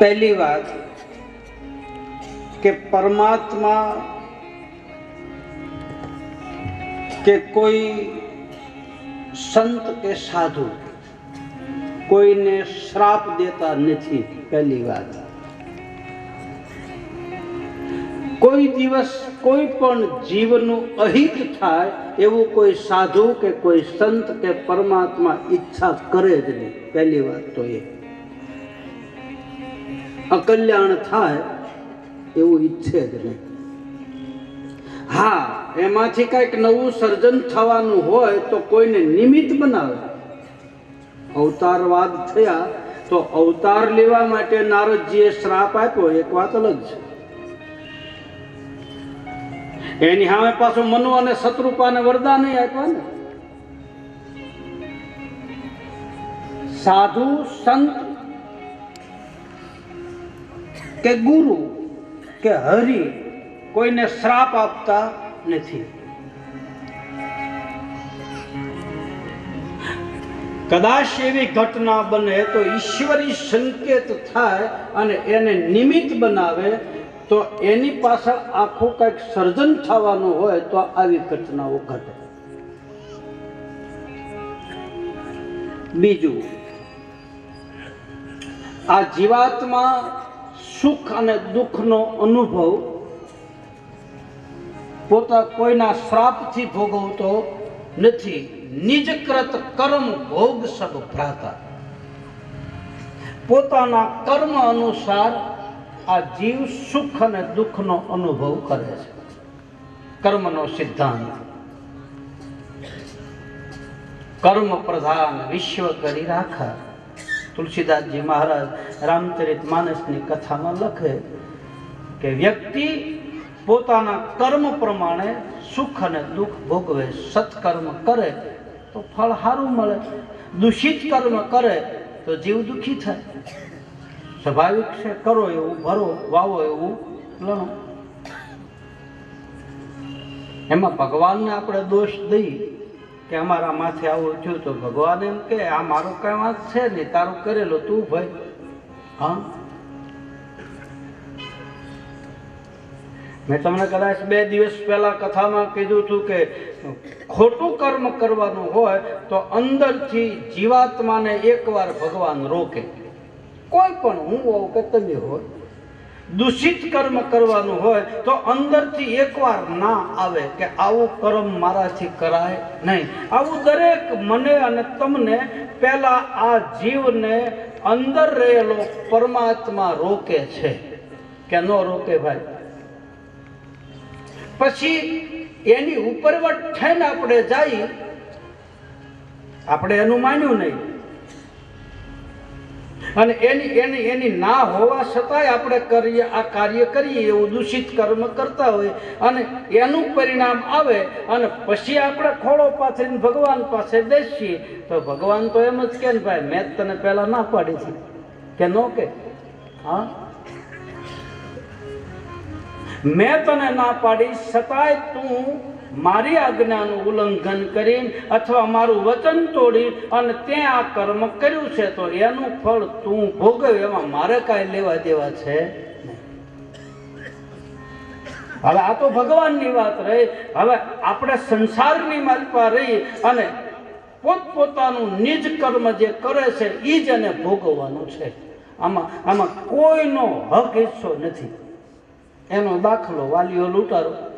પહેલી વાત કે પરમાત્મા કે કોઈ સંત કે સાધુ કોઈને શ્રાપ દેતા નથી, પહેલી વાત. કોઈ દિવસ કોઈ પણ જીવનું અહિત થાય એવું કોઈ સાધુ કે કોઈ સંત કે પરમાત્મા ઈચ્છા કરે જ નહીં, પહેલી વાત તો એ. અકલ્યાણ થાય એવું ઈચ્છે જ નહીં. હા, એમાંથી કંઈક નવું સર્જન થવાનું હોય તો કોઈને નિમિત્ત બનાવે. અવતારવાદ થયા તો અવતાર લેવા માટે નારદજીએ શ્રાપ આપ્યો, એક વાત અલગ છે. એની સામે પાછું મનુ અને શત્રુપાને વરદાન આપ્યા ને. સાધુ, સંત કે ગુરુ, કે હરિ કોઈને શ્રાપ આપતા નથી. કદાચ એવી ઘટના બને તો ઈશ્વરી સંકેત થાય અને એને નિમિત્ત બનાવે, તો એની પાછળ આખું કંઈક સર્જન થવાનું હોય તો આવી ઘટનાઓ ઘટે. બીજું, આ જીવાત્મા સુખ અને દુઃખનો અનુભવ પોતા કોઈના શ્રાપથી ભોગવતો નથી. નિજકૃત કર્મ ભોગ સબ ભ્રાતા. પોતાના કર્મ અનુસાર આ જીવ સુખ અને દુઃખનો અનુભવ કરે છે. કર્મનો સિદ્ધાંત. કર્મ પ્રધાન વિશ્વ કરી રાખા. તુલસીદાસજી મહારાજ રામચરિત માનસની કથામાં લખે કે વ્યક્તિ પોતાના કર્મ પ્રમાણે સુખ અને દુઃખ ભોગવે, સત્કર્મ કરે, તો ફળ સારું મળે. દૂષિત કર્મ કરે, તો જીવ દુઃખી થાય. સ્વાભાવિક છે, કરો એવું, ભરો, વાવો એવું, લણો. એમાં ભગવાનને આપણે દોષ દઈ કે અમારા માથે આવું થયું તો ભગવાન એમ કે, આ મારો કઈ વાત છે નહીં તારું કરેલો તું ભાઈ. હા? મેં તમને કદાચ બે દિવસ પહેલા કથામાં કીધું હતું કે, ખોટું કર્મ કરવાનું હોય તો અંદરથી જીવાત્માને એકવાર ભગવાન રોકે. કોઈ પણ હું હોઉં કે તમે હોય દૂષિત કર્મ કરવાનું હોય તો અંદરથી એકવાર ના આવે કે આવું કર્મ મારાથી કરાય નહીં. આવું દરેક મને અને તમને પહેલા આ જીવને અંદર રહેલો પરમાત્મા રોકે છે. કે ન રોકે ભાઈ? પછી એની ઉપરવટ થઈને આપણે જઈ, આપણે એનું માન્યું નહીં. અને એની એની એની ના હોવા છતાંય આપણે કરીએ આ કાર્ય કરીએ એવું દૂષિત કર્મ કરતા હોય. અને એનું પરિણામ આવે અને પછી આપણે ખોળો પાથરીને ભગવાન પાસે બેસીએ. તો ભગવાન તો એમ જ કે ને, ભાઈ, મેં તને પહેલાં ના પાડી છે. કે નો કે? હા? મેં તને ના પાડી છતાંય તું મારી આજ્ઞાનું ઉલ્લંઘન કરીને અથવા મારું વચન તોડી અને તે આ કર્મ કર્યું છે, તો એનું ફળ તું ભોગવ, એમાં મારે કાંઈ લેવા દેવા છે. હવે આ તો ભગવાનની વાત રહી. હવે આપણે સંસારની માલપા રહી અને પોતપોતાનું નિજ કર્મ જે કરે છે એ જ એને ભોગવવાનું છે. આમાં આમાં કોઈનો હક હિસ્સો નથી. એનો દાખલો વાલીઓ લૂંટારો.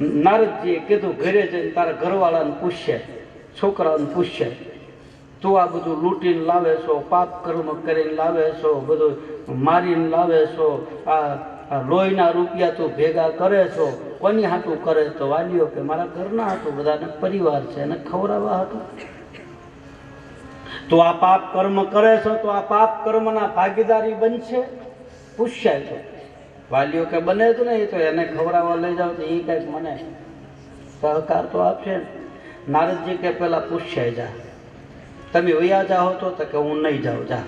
નારદજીએ કીધું, ઘરે જઈને તારા ઘરવાળાને પૂછશે છોકરાઓને પૂછશે, તું આ બધું લૂંટીને લાવે છો, પાપ કર્મ કરીને લાવે છો, બધું મારીને લાવે છો, આ લોહીના રૂપિયા તું ભેગા કરે છો, કોની હાટું કરે તો વાલીઓ કે મારા ઘરના હતું બધાને પરિવાર છે, એને ખવડાવવા હતું તો આ પાપ કર્મ કરે છો, તો આ પાપ કર્મના ભાગીદારી બનશે? પૂછાય તો. વાલીઓ કે બને જ નહીં, તો એને ખવડાવવા લઈ જાઓ તો એ કંઈક મને સહકાર તો આપશે ને નારદજી કે પેલા પૂછશે જા, તમે વયા જાઓ તો તો કે હું નહીં જાઉં, જા.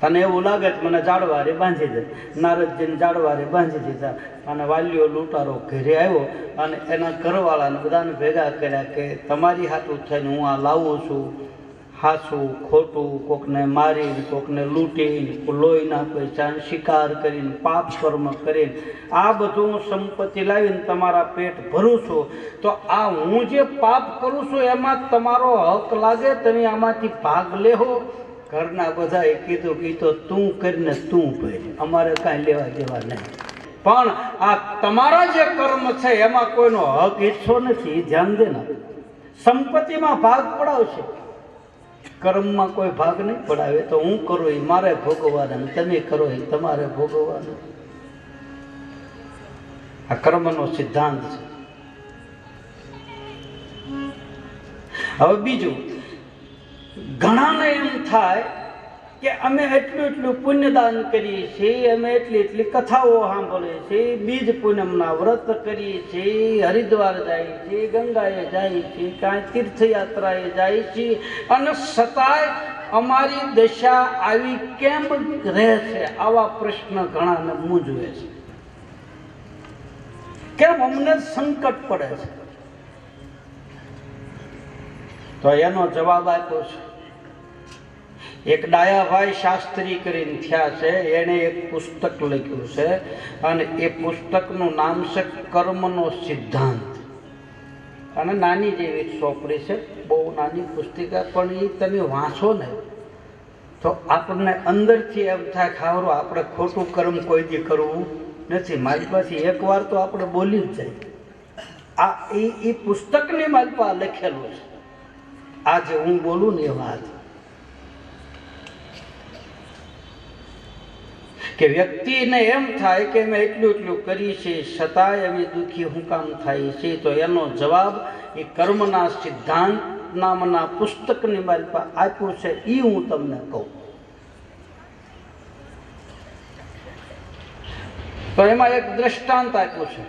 તને એવું લાગે તો મને જાડવારે બાંધી દે. નારદજીને જાડવારે બાંધી દીધા અને વાલીઓ લૂંટારો ઘરે આવ્યો અને એના ઘરવાળાને બધાને ભેગા કર્યા કે તમારી હાટું થઈને હું આ લાવું છું. હાસું, ખોટું, કોકને મારીને, કોકને લૂંટીને લોહીના ચાન શિકાર કરીને, પાપ કર્મ કરીને, આ બધું હું સંપત્તિ લાવીને તમારા પેટ ભરું છું. તો આ હું જે પાપ કરું છું, એમાં તમારો હક લાગે? તમે આમાંથી ભાગ લેહો? ઘરના બધાએ કીધું કીધું તું કરીને તું ભરી. અમારે કાંઈ લેવા દેવા નહીં. પણ આ તમારા જે કર્મ છે, એમાં કોઈનો હક ઈચ્છો નથી ધ્યાન દેના. સંપત્તિમાં ભાગ પડાવશે. કર્મમાં કોઈ ભાગ નહીં પડાવે, તો હું કરું એ મારે ભોગવવાના તમે કરો એ તમારે ભોગવવાનું. આ કર્મનો સિદ્ધાંત છે. હવે બીજું, ઘણાને એમ થાય કે અમે એટલું એટલું પુણ્યદાન કરીએ છીએ, અમે એટલી એટલી કથાઓ સાંભળીએ છીએ, બીજ પૂનમના વ્રત કરીએ છીએ, હરિદ્વાર જાય છે ગંગાએ જાય છે કાંઈ તીર્થયાત્રાએ જાય છીએ. અને છતાંય અમારી દશા આવી કેમ રહે છે? આવા પ્રશ્ન ઘણાને મૂંઝવે છે. કેમ અમને સંકટ પડે છે? તો એનો જવાબ આપ્યો છે. એક ડાયાભાઈ શાસ્ત્રી કરીને થયા છે, એણે એક પુસ્તક લખ્યું છે અને એ પુસ્તકનું નામ છે કર્મનો સિદ્ધાંત. અને નાની જેવી ચોપડી છે, બહુ નાની પુસ્તિકા, પણ એ તમે વાંચો ને, તો આપણને અંદરથી એમ થાય ખાવરો આપણે ખોટું કર્મ કોઈ દી કરવું નથી, મારી પાસે એકવાર તો આપણે બોલી જ જાય. આ એ પુસ્તકની મારી પાસે લખેલું છે. આજે હું બોલું ને એ વાત. કે વ્યક્તિને એમ થાય કે અમે એટલું એટલું કરીએ છીએ છતાંય અમે દુઃખી હું કામ થાય છે. તો એનો જવાબ એ કર્મના સિદ્ધાંત નામના પુસ્તકની મારી પાસે આપ્યું છે એ હું તમને કહું. તો એમાં એક દ્રષ્ટાંત આપ્યું છે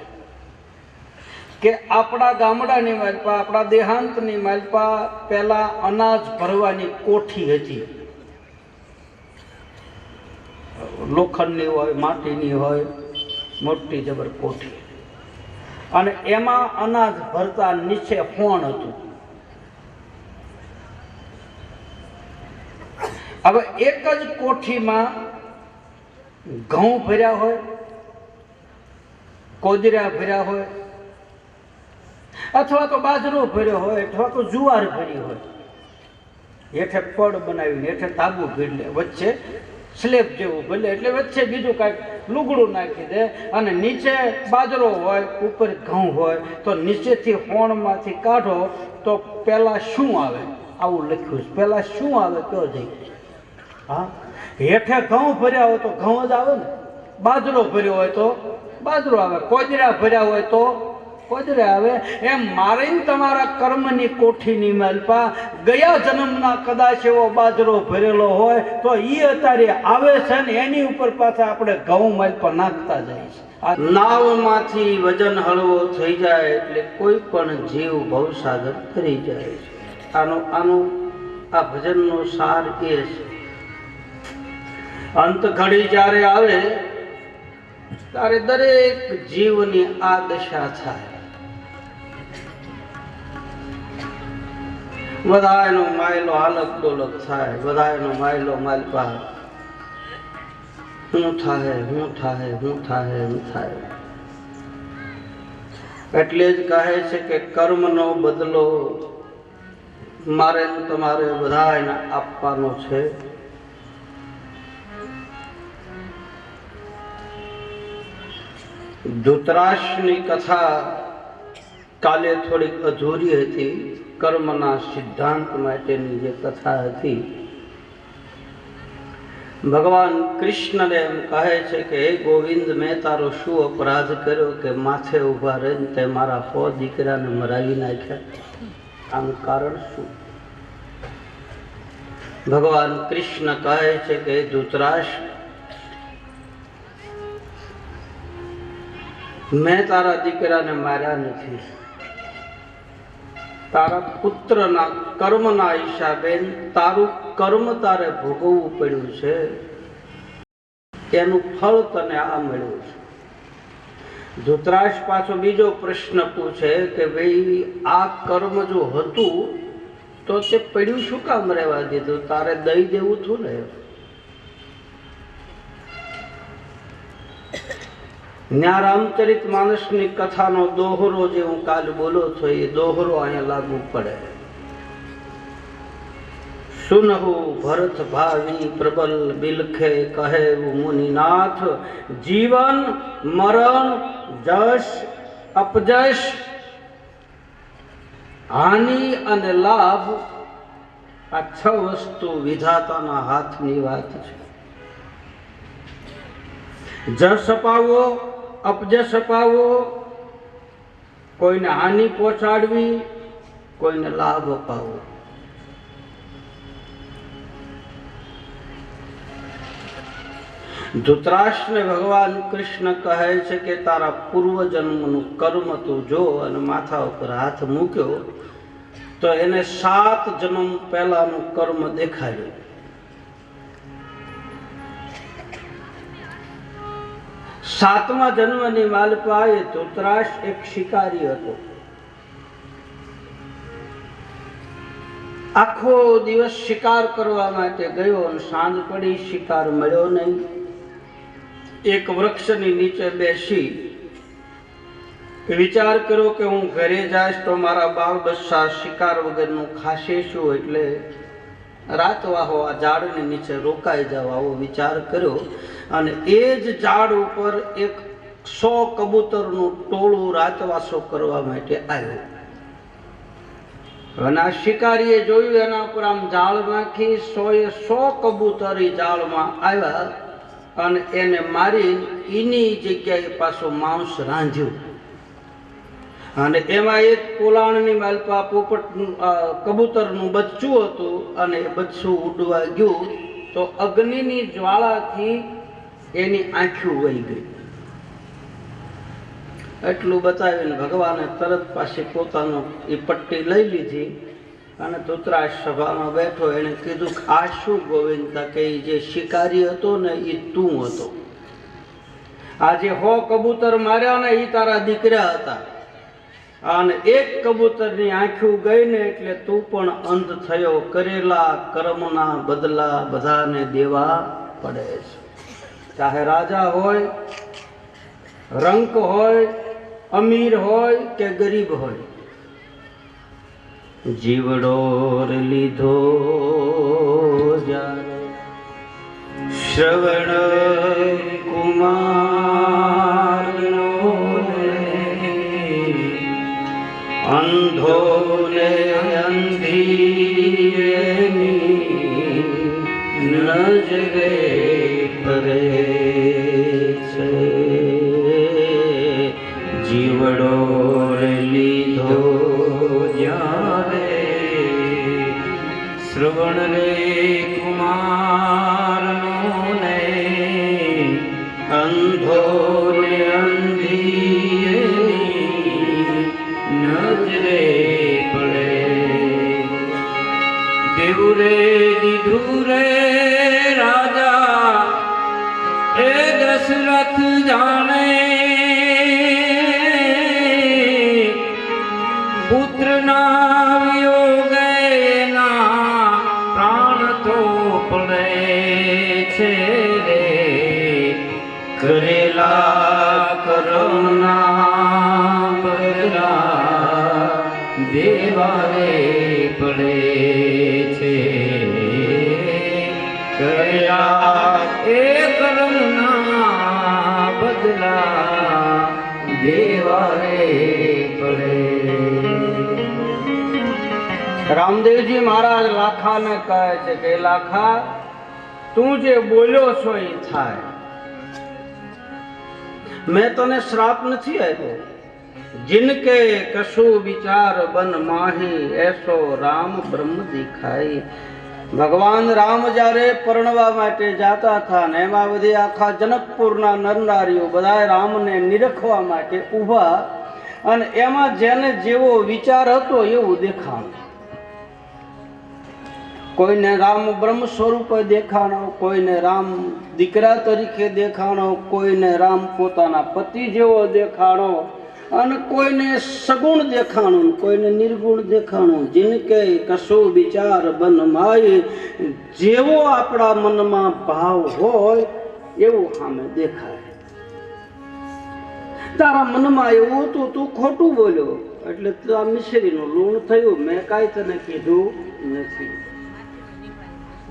કે આપણા ગામડાની માલપા આપણા દેહાંતની માલપા પહેલાં અનાજ ભરવાની કોઠી હતી. લોખંડની હોય, માટીની હોય, મોટી જબર કોઠી અને એમાં અનાજ ભરતા નીચે ફોણ હતું. હવે એક જ કોઠીમાં ઘઉં ભર્યા હોય, કોદરા ભર્યા હોય, અથવા તો બાજરો ભર્યો હોય, અથવા તો જુવાર ભરી હોય. હેઠે પડ બનાવીને, હેઠે તાબુ ભરી વચ્ચે સ્લેબ જેવું, ભલે એટલે વચ્ચે બીજું કાંઈક લુગડું નાખી દે અને નીચે બાજરો હોય, ઉપર ઘઉં હોય, તો નીચેથી હોણમાંથી કાઢો, તો પહેલાં શું આવે? આવું લખ્યું છે. પહેલાં શું આવે કયો જઈ હા? હેઠે ઘઉં ભર્યા હોય તો ઘઉં જ આવે ને? બાજરો ભર્યો હોય તો બાજરો આવે. કોજરા ભર્યા હોય તો કોજરે આવે એમ મારે તમારા કર્મની કોઠીની માલપા ગયા જન્મના કદાચ એવો બાજરો ભરેલો હોય તો એ અત્યારે આવે છે ને એની ઉપર પાછા આપણે ઘઉં માલપા નાખતા જાય છે આ નાવમાંથી વજન હળવો થઈ જાય એટલે કોઈ પણ જીવ ભવસાગર કરી જાય છે. આનો આનો, આ ભજનનો સાર એ છે. અંત ઘડી જ્યારે આવે, ત્યારે દરેક જીવની આ દશા થાય. બધાયનો માયલો આલક ડોલક થાય, બધાયનો માયલો માલપા હું થાય હું થાય હું થાય હું થાય એટલે જ કહે છે કે કર્મનો બદલો મારે તમારે બધાને આપવાનો છે. ધૂતરાશની કથા કાલે થોડીક અધૂરી હતી. કર્મના સિદ્ધાંત માટેની જે કથા હતી, ભગવાન કૃષ્ણને એમ કહે છે કે, હે ગોવિંદ, મેં તારો શું અપરાધ કર્યો કે માથે ઊભા રહીને તે મારા સો દીકરાને મરાવી નાખ્યા? આનું કારણ શું? ભગવાન કૃષ્ણ કહે છે કે ધૂતરાશ, મેં તારા દીકરાને માર્યા નથી. તારા પુત્રના કર્મના હિસાબે તારું કર્મ તારે ભોગવવું પડ્યું છે. એનું ફળ તને આ મળ્યું છે. ધૂતરાજ પાછો બીજો પ્રશ્ન પૂછે કે ભાઈ, આ કર્મ જો હતું તો તે પડ્યું શું કામ રહેવા દીધું? તારે દઈ દેવું હતું ને રામચરિત માનસની કથાનો દોહરો જે હું કાલ બોલો છો, એ દોહરો અહીંયા લાગુ પડે. સુનહુ ભરત ભાવી પ્રબલ બિલખે કહે મુનિનાથ, જીવન, મરણ, જશ, અપજશ, હાનિ અને લાભ આ છ વસ્તુ વિધાતાના હાથની વાત છે. જશ અપાવો અપજશ અપાવો કોઈને હાનિ પહોંચાડવી, કોઈને લાભ અપાવવો ધૃતરાષ્ટ્રને ભગવાન કૃષ્ણ કહે છે કે, તારા પૂર્વજન્મનું કર્મ તું જો અને માથા ઉપર હાથ મૂક્યો, તો એને સાત જન્મ પહેલાનું કર્મ દેખાડ્યું. સાતમા જન્મની માલપા એ ધૃતરાષ્ટ્ર એક શિકારી હતો. આખો દિવસ શિકાર કરવા માટે ગયો અને સાંજ પડી શિકાર મળ્યો નહીં. એક વૃક્ષની નીચે બેસી વિચાર કર્યો કે હું ઘરે જઈશ તો મારા બાળ બચ્ચા શિકાર વગરનું ખાશે શું એટલે રાતવાહો આ ઝાડની નીચે રોકાઈ જાવ આવો વિચાર કર્યો. અને એ જ ઝાડ ઉપર એક સો કબૂતરનું ટોળું રાતવાસો કરવા માટે આવ્યું. અને આ શિકારીએ જોયું, એના ઉપર આમ જાળ નાખી સો એ સો કબૂતર એ જાળમાં આવ્યા અને એને મારી એની જગ્યાએ પાછું માંસ રાંધ્યું. અને એમાં એક પોલાણની માલપા પોપટ કબૂતરનું બચ્ચું હતું અને બચ્ચું ઉડવા ગયું. તો અગ્નિની જ્વાળાથી એની આંખ્યું વહી ગઈ. એટલું બતાવીને ભગવાને તરત પાછી પોતાનો એ પટ્ટી લઈ લીધી અને ધૂતરાજ સભામાં બેઠો. એણે કીધું આ શું ગોવિંદતા કે જે શિકારી હતો ને એ તું હતો? આ જે હો કબૂતર માર્યા ને એ તારા દીકરા હતા. અને એક કબૂતરની આંખ્યું ગઈ ને એટલે તું પણ અંધ થયો. કરેલા કર્મના બદલા બધાને દેવા પડે છે. ચાહે રાજા હોય, રંક હોય, અમીર હોય કે ગરીબ હોય. જીવડો રે લીધો શ્રવણ કુમાર અંધો ને અંધીની નજરે કરે છે. જીવડો લીધો જ્યારે શ્રવણ રે કુમારનો ને અંધો ને અંધીની નજરે પડે. દેવરે દીધું દશરથ જાણે પુત્રના વિયોગે ના પ્રાણ તો પડે છે રે. કરેલા કરમના દેવા રે પડે રામદેવજી મહારાજ લાખાને કહે છે કે લાખા, તું જે બોલ્યો છો એ થાય. મેં તને શ્રાપ નથી આપ્યો? જિનકે કશું વિચાર બન માહી, એસો રામ બ્રહ્મ દેખાય ભગવાન રામ જ્યારે પરણવા માટે જાતા હતા ને એમાં બધી આખા જનકપુરના નરનારીઓ બધા રામને નિરખવા માટે ઊભા. અને એમાં જેને જેવો વિચાર હતો એવું દેખાણું. કોઈને રામ બ્રહ્મ સ્વરૂપે દેખાણો, કોઈને રામ દીકરા તરીકે દેખાણો, કોઈને રામ પોતાના પતિ જેવો દેખાણો અને કોઈને સગુણ દેખાણું, કોઈને નિર્ગુણ દેખાણું. કે કશો વિચાર બન માય, જેવો આપણા મનમાં ભાવ હોય, એવું સામે દેખાય. તારા મનમાં એવું હતું, તું ખોટું બોલ્યો. એટલે તું આ મિશ્રીનું લૂણ થયું. મેં કાંઈ તને કીધું નથી.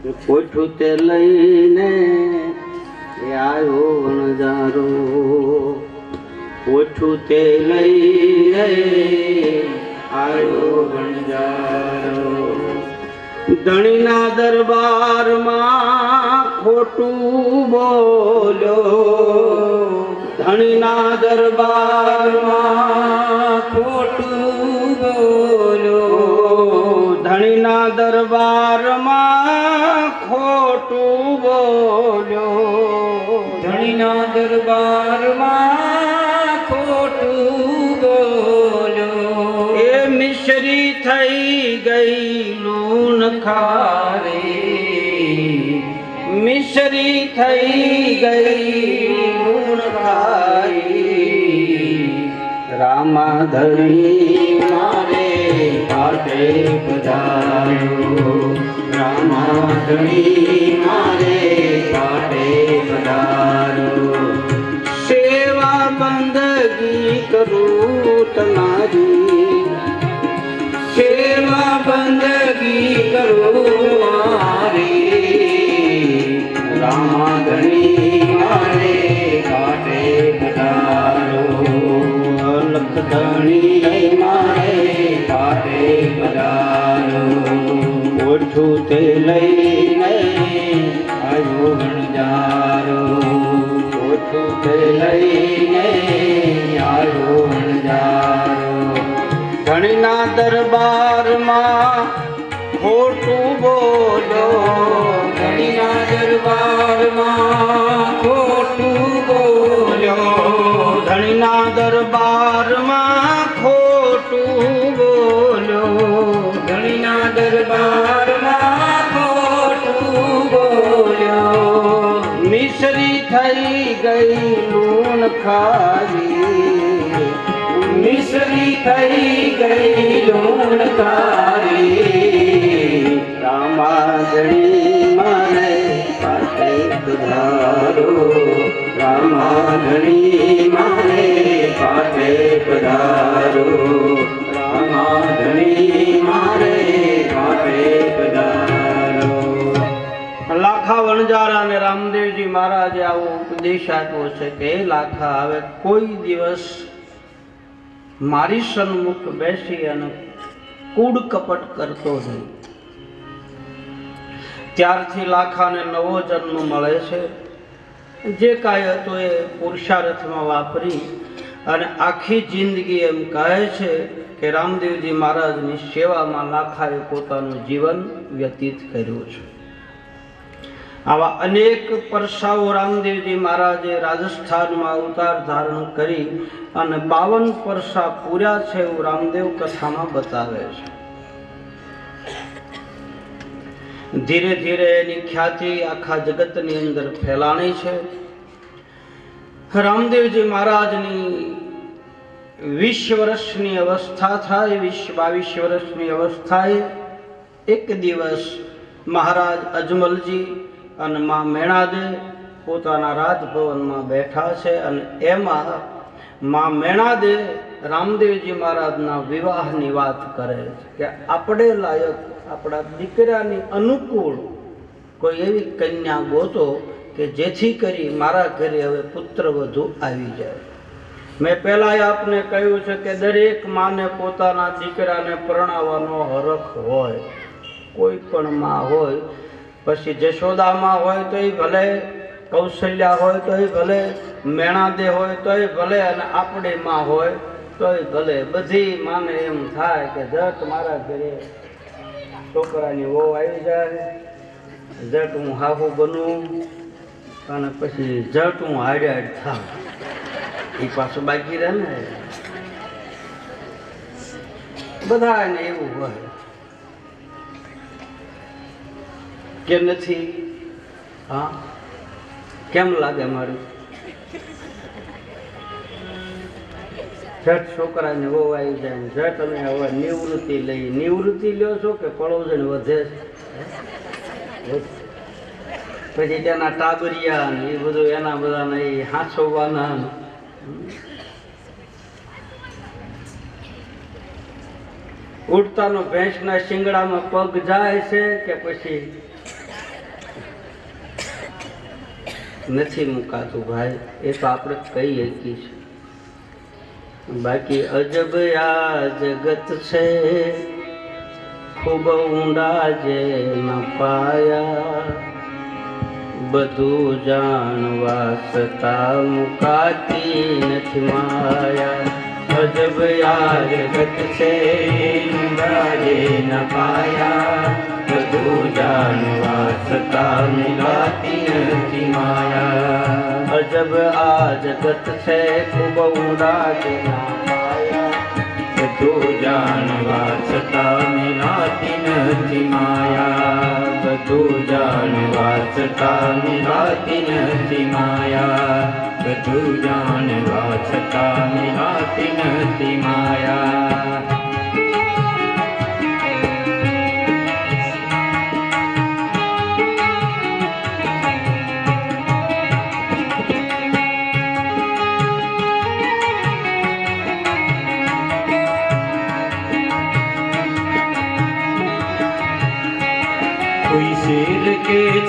કોઠું તે લઈને એ આવ્યો વણજારો કોઠું તે લઈને આવ્યો વણજારો ધણીના દરબારમાં ખોટું બોલ્યો. ધણીના દરબારમાં ખોટું બોલ્યો. ધણીના દરબારમાં ધણીના દરબારમાં ખોટું બોલો. એ મિશ્રી થઈ ગઈ લૂણ ખારે. મિશ્રી થઈ ગઈ લૂણ ખાઈ રામાધણી મારે પાટે પધાર્યો. રામાધણી મારે પાટે પધાર્યો સેવા બંદગી કરું તમારી સેવા બંદગી કરું મારી રામાધણી મારે કાટે પધારો. લખધણી તે લઈને આવ્યો ગણજારો ઓછું તે લઈને આવ્યો દરબારમાં ખોટું બોલ્યો ધણીના દરબારમાં ખોટું બોલ્યો ધણીના દરબારમાં થઈ ગઈ લૂણ ખાલી. મિશ્રી થઈ ગઈ લૂણ તારી રામાધણી મારે પાસે પધારો. રામાધણી મારે પાસે પધારો. રામાધણી મારે પાસે પધારો. લાખા વણજારા અને રામદેવજી મહારાજે આવો ઉપદેશ આપ્યો છે કે "હે લાખા, હવે કોઈ દિવસ મારી સન્મુખ બેસી અને કૂડ કપટ કરતો નહીં ત્યારથી લાખાને નવો જન્મ મળે છે. જે કાંઈ હતું એ પુરુષાર્થમાં વાપરી અને આખી જિંદગી એમ કહે છે કે રામદેવજી મહારાજની સેવામાં લાખાએ પોતાનું જીવન વ્યતીત કર્યું છે. આવા અનેક પરસાઓ રામદેવજી મહારાજે રાજસ્થાનમાં અવતાર ધારણ કરી અને બાવન પરસા પૂર્યા છે એવું રામદેવ કથામાં બતાવે છે. ધીરે ધીરે એની ખ્યાતિ આખા જગતની અંદર ફેલાણી છે. રામદેવજી મહારાજની વીસ વર્ષની અવસ્થા થાય, વીસ બાવીસ વર્ષની અવસ્થાએ એક દિવસ મહારાજ અજમલજી અને મા મેણાદે પોતાના રાજભવનમાં બેઠા છે અને એમાં મા મેણાદે રામદેવજી મહારાજના વિવાહની વાત કરે છે કે આપણે લાયક આપણા દીકરાની અનુકૂળ કોઈ એવી કન્યા ગોતો કે જેથી કરી મારા ઘરે હવે પુત્ર વધુ આવી જાય. મેં પહેલાં આપને કહ્યું છે કે દરેક માને પોતાના દીકરાને પરણાવવાનો હરખ હોય, કોઈ પણ માં હોય પછી જશોદામાં હોય તોય ભલે, કૌશલ્યા હોય તોય ભલે, મેણાદે હોય તોય ભલે અને આપણી માં હોય તોય ભલે. બધી માને એમ થાય કે જટ મારા ઘરે છોકરાની વહુ આવી જાય, જટ હું હાહુ બનું અને પછી જટ હું હાડ થાવ એ પાછું બાકી રહે ને. બધાને એવું હોય. કે નથી. હા? કેમ લાગે મારું? ઝટ છોકરાને વહુ જાય ને તમે હવે નિવૃત્તિ લઈ. નિવૃત્તિ લ્યો છો કે પડોજણ વધે છે? પછી તેના ટાબરિયા ને એ બધું એના બધાને એ હાંસવવાના ને. ઉડતાનો ભેંસના શિંગડામાં પગ જાય છે કે પછી નથી મુકાતું ભાઈ, એ તો આપણે કહી શકીએ છીએ. બાકી અજબ આ જગત છે, ખૂબ ઊંડા જે ન પાયા. બધું જાણવા છતાં મુકાતી નથી માયા. અજબ આ જગત છે રાજે ન પાયા. જાણવા છતાં મિલાતી નથી માયા અજબ આ જગત છે ખૂબ ઊંડા જે ના પાયા બધું જાણવા છતાં મિલાતી નથી માયા બધું જાણવા છતાં મિલાતી નથી માયા બધું મિલાતી નથી માયા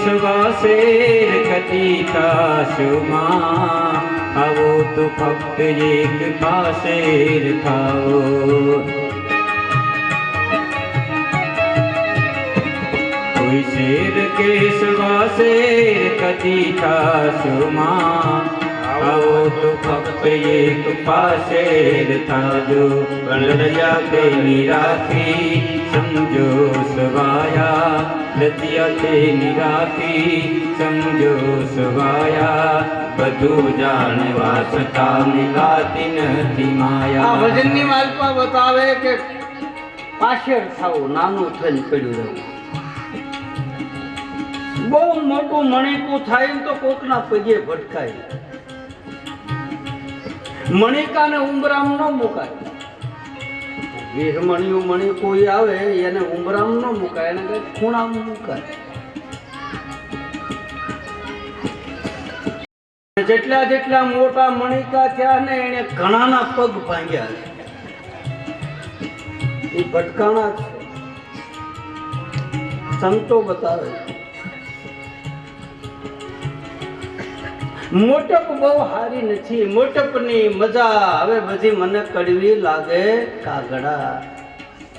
કે છવા શેર કદી થાશુમાં આવો તો ફક્ત એક પાસેર થાવો કોઈ શેર કે છવા શેર કદી થાશુમાં આવો તો ફક્ત એક પાસે થાજો ગણરયા તેની રાખી, સમજો સવાયા લજ્યા તેની રાખી, સમજો સવાયા, બધું જાણવા છતાં મિલાતી નથી માયા. ભજનની માલપા બતાવે કે પાછળ થાવ નાનું થઈને પડ્યું રહ્યું બહુ મોટું મણિકું થાય તો કોકના પગે ભટકાય. મણિકાને ઉમરામ ન મુકાય. વીરમણિયું મણી કોઈ આવે, એને ઉમરામ ન મુકાય, એને કઈ ખૂણામ મુકાય. જેટલા જેટલા મોટા મણિકા થયા ને, એને ઘણાના પગ ભાંગ્યા એ ભટકાણા છે. સંતો બતાવે છે. મોટપ બહુ સારી નથી. મોટપની મજા હવે બધી મને કડવી લાગે કાગડા.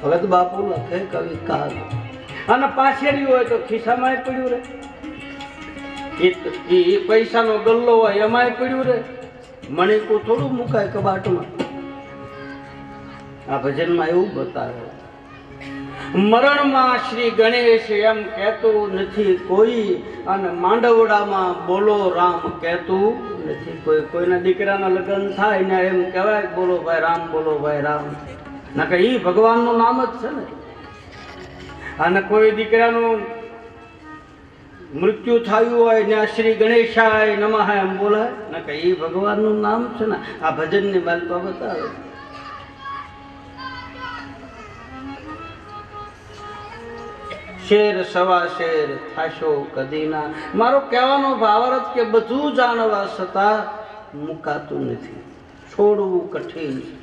ભગત બાપુ લખે કવિ કાગ. અને પાછેડી હોય તો ખિસ્સામાં પડ્યું રે. એ પૈસાનો ગલ્લો હોય એમાંય પડ્યું રે. મણિકું થોડું મુકાય કબાટમાં. આ ભજનમાં એવું બતાવે. મરણમાં શ્રી ગણેશ એમ કહેતું નથી કોઈ અને માંડવડામાં બોલો રામ કહેતું નથી કોઈ. કોઈના દીકરાના લગ્ન થાય ને એમ કહેવાય, બોલો ભાઈ રામ, બોલો ભાઈ રામ. ના કે એ ભગવાનનું નામ જ છે ને. અને કોઈ દીકરાનું મૃત્યુ થયું હોય ને શ્રી ગણેશાય નમઃ એમ બોલાય, ના કે એ ભગવાનનું નામ છે ને. આ ભજનની બાલપા બતાવે. શેર સવા શેર થાશો કદીના. મારો કહેવાનો ભાવાર્થ કે બધું જાણવા છતાં મુકાતું નથી. છોડવું કઠિન છે.